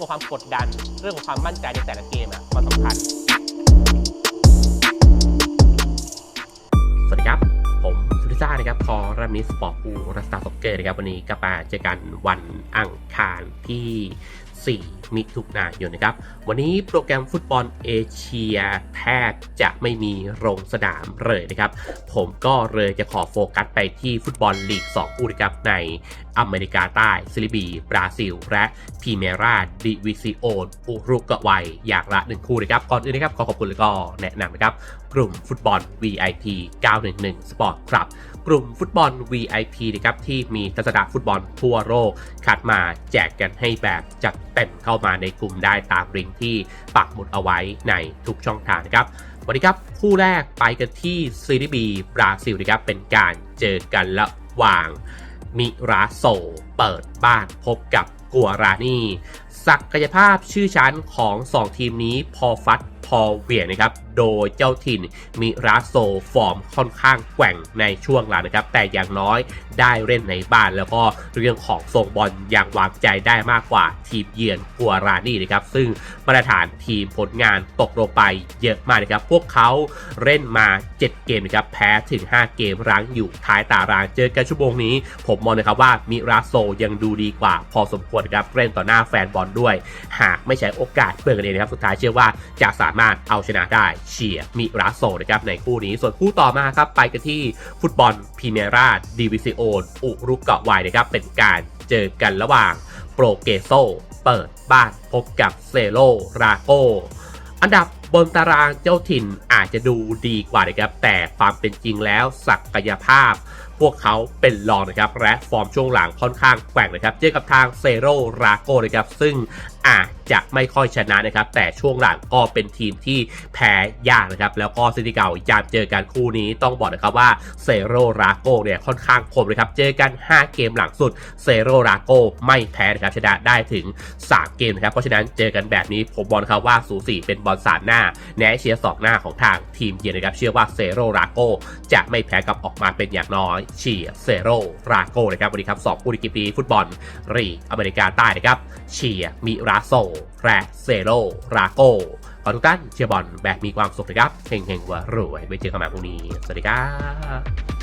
รื่องของความกดดัน เรื่องของความมั่นใจในแต่ละเกมอะมันสำคัญ สวัสดีครับ ผมสุริซ่านะครับ คอรัมนิสปอร์ตูรัสตาซ็อกเกอร์นะครับ วันนี้กลับมาเจอกันวันอังคารที่ 4 มิถุนายนนะครับ วันนี้โปรแกรมฟุตบอลเอเชียแทบจะไม่มีลงสนามเลยนะครับ ผมก็เลยจะขอโฟกัสไปที่ฟุตบอลลีก2คู่นะครับในอเมริกาใต้ซิลิบี บราซิล และพีเมราดิวิซิโอนอุรุกวัย อย่างละ1คู่นะครับ ก่อนอื่นนะครับ ขอขอบคุณแล้วก็แนะนำนะครับ กลุ่มฟุตบอล VIP 911 Sport ครับ กลุ่มฟุตบอล VIP นะครับ ที่มีทัศนะฟุตบอลทั่วโลกคัดมาแจกกันให้แบบจัดเต็มเข้ามาในกลุ่มได้ตามลิงก์ที่ปักหมุดเอาไว้ในทุกช่องทางนะครับวันนี้ครับ คู่แรกไปกันที่ซีรีบีบราซิลนะครับเป็นการเจอกันระหว่าง มิราโซ เปิดบ้านพบกับกัวรานีศักยภาพชื่อชั้นของ 2 ทีมนี้พอฟัด พอเวียนะครับ โดยเจ้าถิ่นมิราโซฟอร์มค่อนข้างแกว่งในช่วงหลังนะครับ แต่อย่างน้อยได้เล่นในบ้านแล้วก็เรื่องของทรงบอลยังวางใจได้มากกว่าทีมเยือนกัวรานี่นะครับ ซึ่งมาตรฐานทีมผลงานตกลงไปเยอะมากนะครับ พวกเขาเล่นมา 7 เกมนะครับ แพ้ถึง 5 เกมรั้งอยู่ท้ายตาราง เจอกันชั่วโมงนี้ ผมมองนะครับว่ามิราโซยังดูดีกว่า พอสมควรนะครับเล่นต่อหน้าแฟนบอลด้วย หากไม่ใช้โอกาสเปิดกันเองนะครับ สุดท้ายเชื่อว่าจะสามารถเอาชนะได้เชียร์มิราโซนะครับในคู่นี้ส่วนคู่ต่อมาครับไปกันที่ฟุตบอลพรีเมียราดิวิซิโอนอุรุกวัยนะครับเป็นการเจอกันระหว่างโปรเกโซเปิดบ้านพบกับเซโลราโกอันดับบนตารางเจ้าถิ่นอาจจะดูดีกว่านะครับแต่ความเป็นจริงแล้วศักยภาพ พวกเขาเป็นรองนะครับและฟอร์มช่วงหลังค่อนข้างแกว่งนะครับเจอกับทางเซโรราโกนะครับซึ่งอาจจะไม่ค่อยชนะนะครับ แต่ช่วงหลังก็เป็นทีมที่แพ้ยากนะครับ แล้วก็สถิติเก่ายามเจอกันคู่นี้ต้องบอกนะครับว่าเซโรราโกเนี่ยค่อนข้างคมนะครับ เจอกัน 5 เกมหลังสุดเซโรราโกไม่แพ้นะครับชนะได้ถึง 3 เกมนะครับ เพราะฉะนั้นเจอกันแบบนี้ผมบอกนะครับว่าสูสีเป็นบอลสามหน้า แนเชียสองหน้าของทางทีมเยือนนะครับ เชื่อว่าเซโรราโก จะไม่แพ้กับออกมาเป็นอย่างน้อยเชียเซโรราโกนะครับวันนี้ครับสองคู่ในเกมนี้ฟุตบอลรีอเมริกาใต้นะครับเชียมิราโซและเซโรราโกขอทุกท่านเชียร์บอลแบบมีความสุขนะครับเฮงๆหัวรวยไว้เจอกันใหม่พรุ่งนี้ สวัสดีครับ